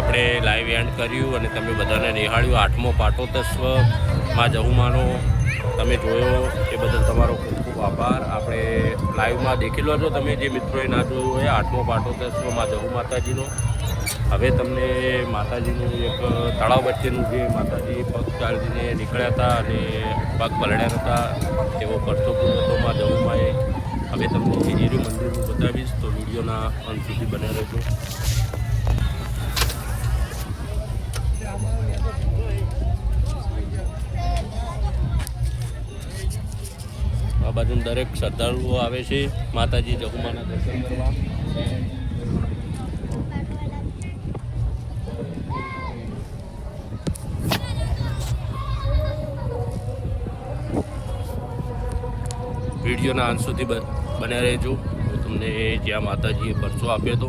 આપણે live and કર્યું અને તમે બધાને નિહાળ્યું આઠમો પાટોત્સવ, માં જહુમાનો, તમે જોયો એ બદલ તમારો ખૂબ ખૂબ આભાર. આપણે લાઈવમાં દેખી લો છો તમે જે મિત્રોએ ના જોયું હોય, આઠમો પાટોત્સવ, માં જહુ માતાજીનો. હવે તમને માતાજીનું એક તળાવ વચ્ચેનું જે માતાજી પગ ચાલીને નીકળ્યા હતા અને પગ પલળ્યા હતા તેવો પરસો હતો માં જહુમાએ હવે તમને એરી મંદિરનું બતાવીશ, તો વિડીયોના અંત સુધી બન્યા રહેજો. આ બાજુ દરેક શ્રદ્ધાળુઓ આવે છે. માતાજી જગુમાના દર્શન કરવા. વિડીયોના અંત સુધી બન્યા રહેજો. હું તમને જ્યાં માતાજીએ પરચો આપ્યો હતો,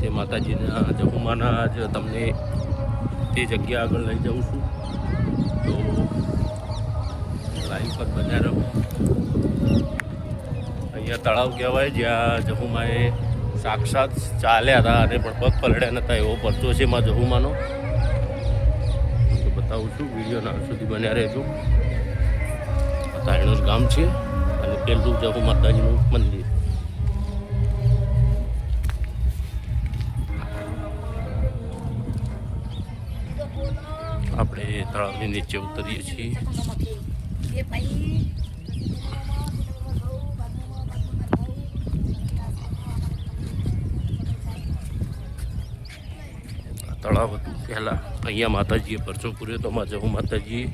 તે માતાજીના જગુમાના જ તમને તે જગ્યા આગળ લઈ જાઉં છું. તો લાઈવ પર બન્યા રહો. અહીંયા તળાવ કહેવાય, જ્યાં જહુમાએ સાક્ષાત ચાલ્યા હતા અને પણ પગ પલળ્યા નતા, એવો પરચો છે માં જહુમાનો. તો બતાવું છું વિડીયોના સુધી બન્યા રહેજો. જ ગામ છે અને પેલું જહુ માતાજીનું મંદિર. આપણે તળાવની નીચે ઉતરીએ છીએ. તળાવ હતું અહીંયા માતાજીએ પરચો પૂર્યો તો માં જહુ માતાજીએ.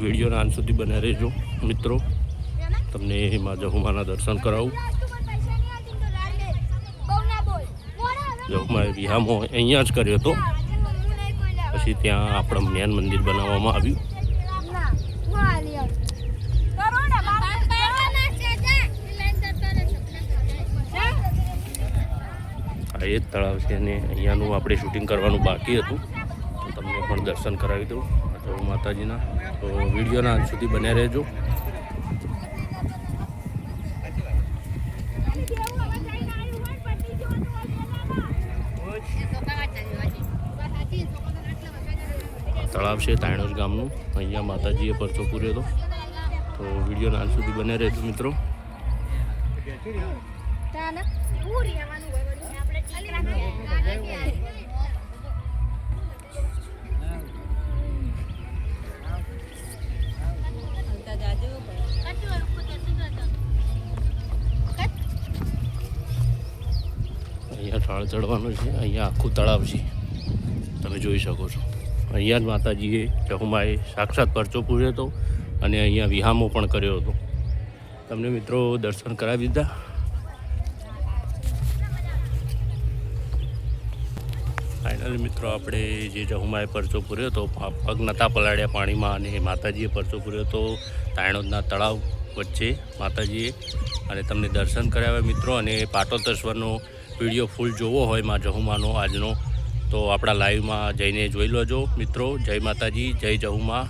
વિડીયોના અંત સુધી બન્યા રહેજો, મિત્રો. તમને માં જહુમાના દર્શન કરાવું. જહુમાએ વિહામો અહીંયા જ કર્યો હતો. પછી ત્યાં આપણા જ્ઞાન મંદિર બનાવવામાં આવ્યું. આ એ જ તળાવ છે અને અહીંયાનું આપણે શૂટિંગ કરવાનું બાકી હતું. તમને પણ દર્શન કરાવી દઉં. તો માતાજીના. તો વિડીયોના સુધી બન્યા રહેજો. તળાવ છે તાણોજ ગામનું. અહીંયા માતાજીએ પરચો પૂર્યો હતો તો વીડિયો નાન સુધી બને રહેજો મિત્રો. અહીંયા ઠાળ ચડવાનું છે, અહીંયા આખું તળાવ છે. તમે જોઈ શકો છો. અહીંયા જ માતાજીએ જહુમાએ સાક્ષાત પરચો પૂર્યો હતો અને અહીંયા વિહામો પણ કર્યો હતો. તમને મિત્રો દર્શન કરાવી દીધા. ફાઇનલી મિત્રો આપણે જે જહુમાએ પરચો પૂર્યો હતો પગ નતા પલાળ્યા પાણીમાં અને માતાજીએ પરચો પૂર્યો હતો, તાયણોદના તળાવ વચ્ચે માતાજીએ. અને તમને દર્શન કરાવ્યા મિત્રો, અને પાટોત્સવનો વીડિયો ફૂલ જોવો હોયમાં જહુમાનો આજનો તો આપણા લાઈવમાં જઈને જોઈ લેજો મિત્રો. જય માતાજી જય જહુમા.